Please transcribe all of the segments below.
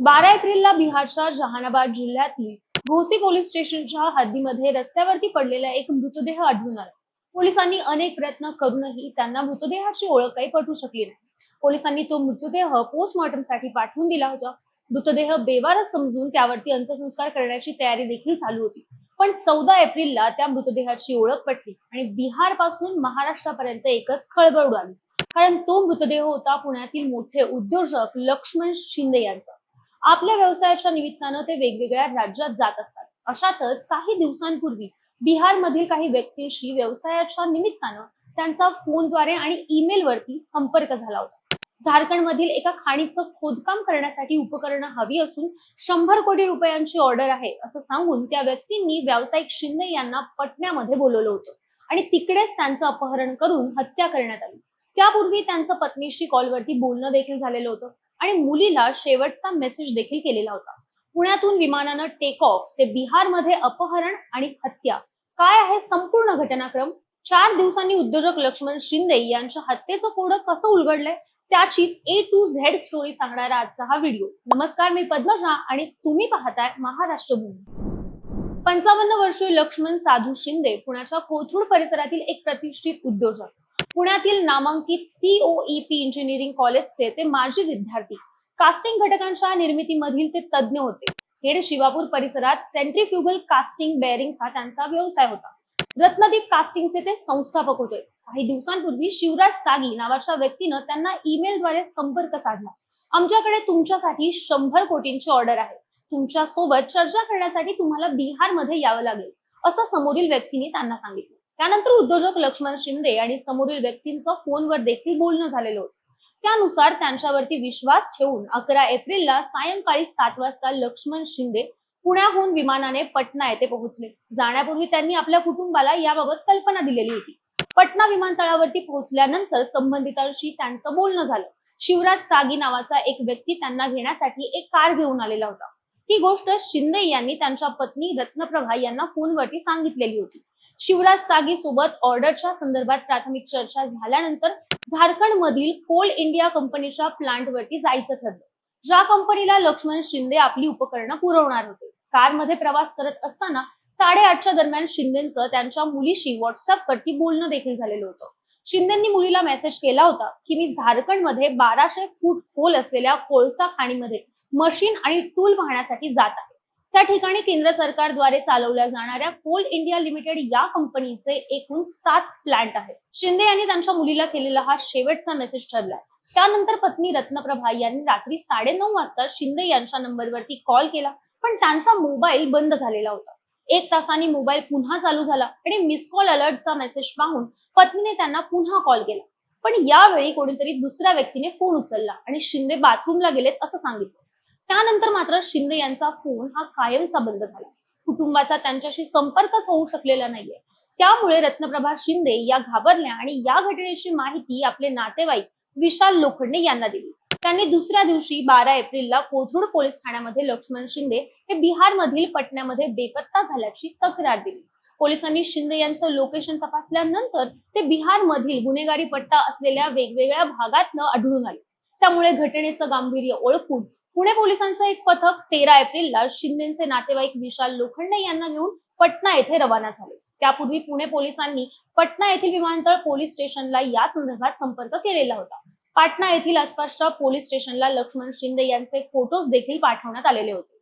बारा एप्रिलला बिहारच्या जहानाबाद जिल्ह्यातील घोसी पोलीस स्टेशनच्या हद्दीमध्ये रस्त्यावरती पडलेला एक मृतदेह आढळून आला. पोलिसांनी अनेक प्रयत्न करूनही त्यांना मृतदेहाची ओळख काही पटू शकली नाही. पोलिसांनी तो मृतदेह पोस्टमॉर्टमसाठी पाठवून दिला होता. मृतदेह बेवारस समजून त्यावरती अंत्यसंस्कार करण्याची तयारी देखील चालू होती. पण चौदा एप्रिलला त्या मृतदेहाची ओळख पटली आणि बिहारपासून महाराष्ट्रापर्यंत एकच खळबळ उडाली. कारण तो मृतदेह होता पुण्यातील मोठे उद्योजक लक्ष्मण शिंदे यांचा. आपल्या व्यवसायाच्या निमित्तानं ते वेगवेगळ्या राज्यात जात असतात. अशातच काही दिवसांपूर्वी बिहारमधील काही व्यक्तींशी व्यवसायाच्या निमित्तानं त्यांचा फोनद्वारे आणि ईमेल वरती संपर्क झाला होता. झारखंड मधील एका खाणीचं खोदकाम करण्यासाठी उपकरणं हवी असून शंभर कोटी रुपयांची ऑर्डर आहे असं सांगून त्या व्यक्तींनी व्यावसायिक शिंदे यांना पटण्यामध्ये बोलवलं होतं आणि तिकडेच त्यांचं अपहरण करून हत्या करण्यात आली. त्यापूर्वी त्यांचं पत्नीशी कॉलवरती बोलणं देखील झालेलं होतं. आणि मुलीला शेवटचा मेसेज देखील केलेला होता. पुण्यातून विमानानं टेक ऑफ ते बिहारमध्ये अपहरण आणि हत्या. काय आहे संपूर्ण घटनाक्रम? चार दिवसांनी उद्योजक लक्ष्मण शिंदे यांच्या हत्येचं कोडं कसं उलगडलंय? त्याचीच ए टू झेड स्टोरी सांगणारा आजचा हा व्हिडिओ नमस्कार मी पद्मजा आणि तुम्ही पाहताय महाराष्ट्र भूमी. पंचावन्न वर्षीय लक्ष्मण साधू शिंदे पुण्याच्या कोथरूड परिसरातील एक प्रतिष्ठित उद्योजक. पुण्यातील नामांकित सीओईपी इंजिनिअरिंग कॉलेजचे ते माजी विद्यार्थी. कास्टिंग घटकांच्या निर्मितीमधील ते तज्ज्ञ होते. खेड शिवापूर परिसरात सेंट्रीफ्युगल कास्टिंग बेअरिंगचा त्यांचा व्यवसाय होता. रत्नदीप कास्टिंगचे ते संस्थापक होते. काही दिवसांपूर्वी शिवराज सागी नावाच्या व्यक्तीनं त्यांना ईमेलद्वारे संपर्क साधला. आमच्याकडे तुमच्यासाठी शंभर कोटींची ऑर्डर आहे. तुमच्यासोबत चर्चा करण्यासाठी तुम्हाला बिहारमध्ये यावं लागेल असं समोरील व्यक्तीने त्यांना सांगितलं. त्यानंतर उद्योजक लक्ष्मण शिंदे आणि समोरील व्यक्तींचं फोनवर देखील बोलणं झालेलं होतं. त्यानुसार त्यांच्यावरती विश्वास ठेवून अकरा एप्रिलला सायंकाळी सात वाजता लक्ष्मण शिंदे पुण्याहून विमानाने पटना येथे पोहोचले. जाण्यापूर्वी त्यांनी आपल्या कुटुंबाला याबाबत कल्पना दिलेली होती. पटना विमानतळावरती पोहोचल्यानंतर संबंधितांशी त्यांचं बोलणं झालं. शिवराज सागी नावाचा एक व्यक्ती त्यांना घेण्यासाठी एक कार घेऊन आलेला होता. ही गोष्ट शिंदे यांनी त्यांच्या पत्नी रत्नप्रभा यांना फोनवरती सांगितलेली होती. शिवराज सागी सोबत ऑर्डरच्या संदर्भात प्राथमिक चर्चा झाल्यानंतर झारखंड मधील कोल इंडिया कंपनीच्या प्लांट वरती जायचं ठरलं. ज्या कंपनीला लक्ष्मण शिंदे आपली उपकरणं पुरवणार होते. कारमध्ये प्रवास करत असताना साडेआठच्या दरम्यान शिंदेचं त्यांच्या मुलीशी व्हॉट्सअप वरती बोलणं देखील झालेलं होतं. शिंदेंनी मुलीला मेसेज केला होता की मी झारखंडमध्ये बाराशे फूट खोल असलेल्या कोळसा खाणीमध्ये मशीन आणि टूल पाहण्यासाठी जात आहे. त्या ठिकाणी केंद्र सरकारद्वारे चालवल्या जाणाऱ्या कोल इंडिया लिमिटेड या कंपनीचे एकूण सात प्लांट आहेत. शिंदे यांनी त्यांच्या मुलीला केलेला हा शेवटचा मेसेज ठरलाय. त्यानंतर पत्नी रत्नप्रभा यांनी रात्री साडेनऊ वाजता शिंदे यांच्या नंबरवरती कॉल केला पण त्यांचा मोबाईल बंद झालेला होता. एक तासांनी मोबाईल पुन्हा चालू झाला आणि मिस कॉल अलर्टचा मेसेज पाहून पत्नीने त्यांना पुन्हा कॉल केला. पण यावेळी कोणीतरी दुसऱ्या व्यक्तीने फोन उचलला आणि शिंदे बाथरूमला गेलेत असं सांगितलं. त्यानंतर मात्र शिंदे यांचा फोन हा कायमचा बंद झाला. कुटुंबाचा त्यांच्याशी संपर्कच होऊ शकलेला नाहीये. त्यामुळे रत्नप्रभा शिंदे या घाबरल्या आणि या घटनेची माहिती आपले नातेवाईक विशाल लोखंडे यांना दिली. त्यांनी दुसऱ्या दिवशी बारा एप्रिलला कोथरूड पोलीस ठाण्यामध्ये लक्ष्मण शिंदे हे बिहारमधील पटण्यामध्ये बेपत्ता झाल्याची तक्रार दिली. पोलिसांनी शिंदे यांचं लोकेशन तपासल्यानंतर ते बिहारमधील गुन्हेगारी पट्टा असलेल्या वेगवेगळ्या भागातनं आढळून आले. त्यामुळे घटनेचं गांभीर्य ओळखून पुणे पोलिसांचं एक पथक तेरा एप्रिलला शिंदेचे नातेवाईक विशाल लोखंडे यांना घेऊन पटना येथे रवाना झाले. त्यापूर्वी पुणे पोलिसांनी पटना येथील विमानतळ पोलीस स्टेशनला या संदर्भात संपर्क केलेला होता. पाटणा येथील आसपासच्या पोलीस स्टेशनला लक्ष्मण शिंदे यांचे फोटोज देखील पाठवण्यात आलेले होते.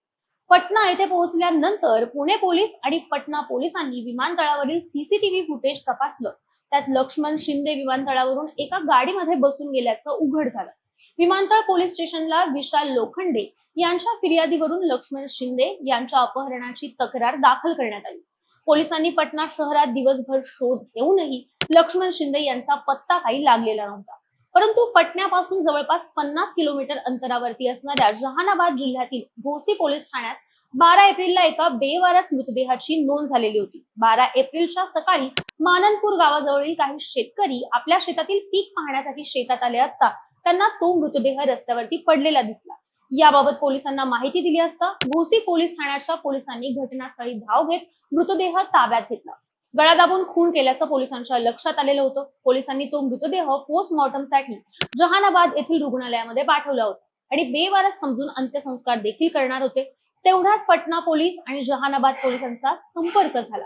पटना येथे पोहोचल्यानंतर पुणे पोलीस आणि पटना पोलिसांनी विमानतळावरील सीसीटीव्ही फुटेज तपासलं. त्यात लक्ष्मण शिंदे विमानतळावरून एका गाडीमध्ये बसून गेल्याचं उघड झालं. विमानतळ पोलीस स्टेशनला विशाल लोखंडे यांच्या फिर्यादीवरून लक्ष्मण शिंदे यांच्या अपहरणाची तक्रार दाखल करण्यात आली. पोलिसांनी पटना शहरात दिवसभर शोध घेऊनही लक्ष्मण शिंदे यांचा पत्ता काही लागलेला नव्हता. परंतु पटण्यापासून जवळपास पन्नास किलोमीटर अंतरावरती असणाऱ्या जहानाबाद जिल्ह्यातील भोसी पोलीस ठाण्यात बारा एप्रिलला एका बेवारस मृतदेहाची नोंद झालेली होती. बारा एप्रिलच्या सकाळी माननपूर गावाजवळील काही शेतकरी आपल्या शेतातील पीक पाहण्यासाठी शेतात आले असता त्यांना तो मृतदेह रस्त्यावरती पडलेला दिसला. याबाबत पोलिसांना माहिती दिली असता भोसी पोलीस ठाण्याच्या पोलिसांनी घटनास्थळी धाव घेत मृतदेह ताब्यात घेतला. गळा दाबून खून केल्याचं पोलिसांच्या लक्षात आलेलं होतं. पोलिसांनी तो मृतदेह पोस्टमॉर्टमसाठी जहानाबाद येथील रुग्णालयामध्ये पाठवला होता आणि बेवारस समजून अंत्यसंस्कार देखील करणार होते. तेवढ्यात पटना पोलीस आणि जहानाबाद पोलिसांचा संपर्क झाला.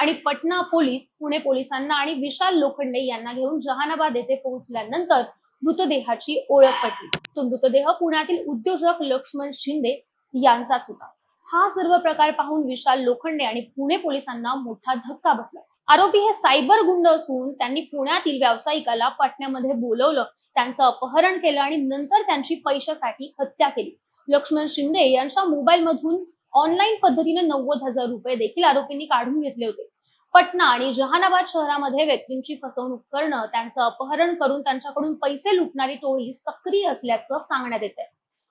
आणि पटना पोलीस पुणे पोलिसांना आणि विशाल लोखंडे यांना घेऊन जहानाबाद येथे पोहोचल्यानंतर मृतदेहाची ओळख पटली. तो मृतदेह पुण्यातील उद्योजक लक्ष्मण शिंदे यांचाच होता. हा सर्व प्रकार पाहून विशाल लोखंडे आणि पुणे पोलिसांना मोठा धक्का बसला. आरोपी हे सायबर गुंड असून त्यांनी पुण्यातील व्यावसायिकाला पाटण्यामध्ये बोलवलं त्यांचं अपहरण केलं आणि नंतर त्यांची पैशासाठी हत्या केली. लक्ष्मण शिंदे यांच्या मोबाईल मधून ऑनलाईन पद्धतीने नव्वद हजार रुपये देखील आरोपींनी काढून घेतले होते. पटना आणि जहानाबाद शहरामध्ये व्यक्तींची फसवणूक करणं त्यांचं अपहरण करून त्यांच्याकडून पैसे लुटणारी टोळी सक्रिय असल्याचं सांगण्यात येत आहे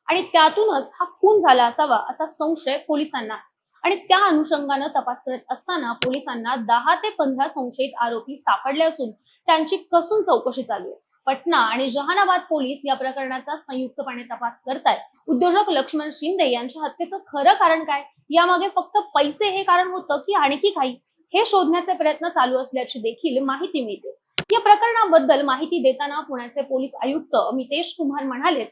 आणि त्यातूनच हा खून झाला असावा असा संशय पोलिसांना आणि त्या अनुषंगानं तपास करत असताना पोलिसांना दहा ते पंधरा संशयित आरोपी सापडले असून त्यांची कसून चौकशी चालू आहे. पटना आणि जहानाबाद पोलीस या प्रकरणाचा संयुक्तपणे तपास करतायत. उद्योजक लक्ष्मण शिंदे यांच्या हत्येचं खरं कारण काय? यामागे फक्त पैसे हे कारण होतं की आणखी काही? हे शोधण्याचे प्रयत्न चालू असल्याची देखील माहिती मिळते. या प्रकरणाबद्दल माहिती देताना पुण्याचे पोलीस आयुक्त अमितेश कुमार म्हणाले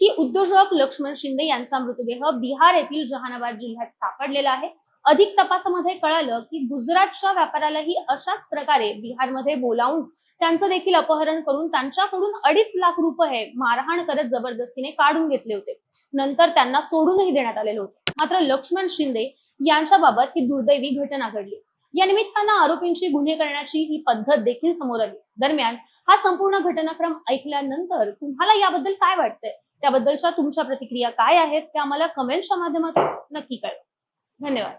की उद्योजक लक्ष्मण शिंदे यांचा मृतदेह बिहार येथील जहानाबाद जिल्ह्यात सापडलेला आहे. अधिक तपासामध्ये कळालं की गुजरातच्या व्यापाऱ्यालाही अशाच प्रकारे बिहारमध्ये बोलावून त्यांचं देखील अपहरण करून त्यांच्याकडून अडीच लाख रुपये मारहाण करत जबरदस्तीने काढून घेतले होते. नंतर त्यांना सोडूनही देण्यात आलेले होते. मात्र लक्ष्मण शिंदे यांच्या बाबत ही दुर्दैवी घटना घडली. या निमित्तानं आरोपींची गुन्हे करण्याची ही पद्धत देखील समोर आली. दरम्यान हा संपूर्ण घटनाक्रम ऐकल्यानंतर तुम्हाला याबद्दल काय वाटतंय? त्याबद्दलच्या तुमच्या प्रतिक्रिया काय आहेत? त्या आम्हाला कमेंटच्या माध्यमातून नक्की कळवा. धन्यवाद.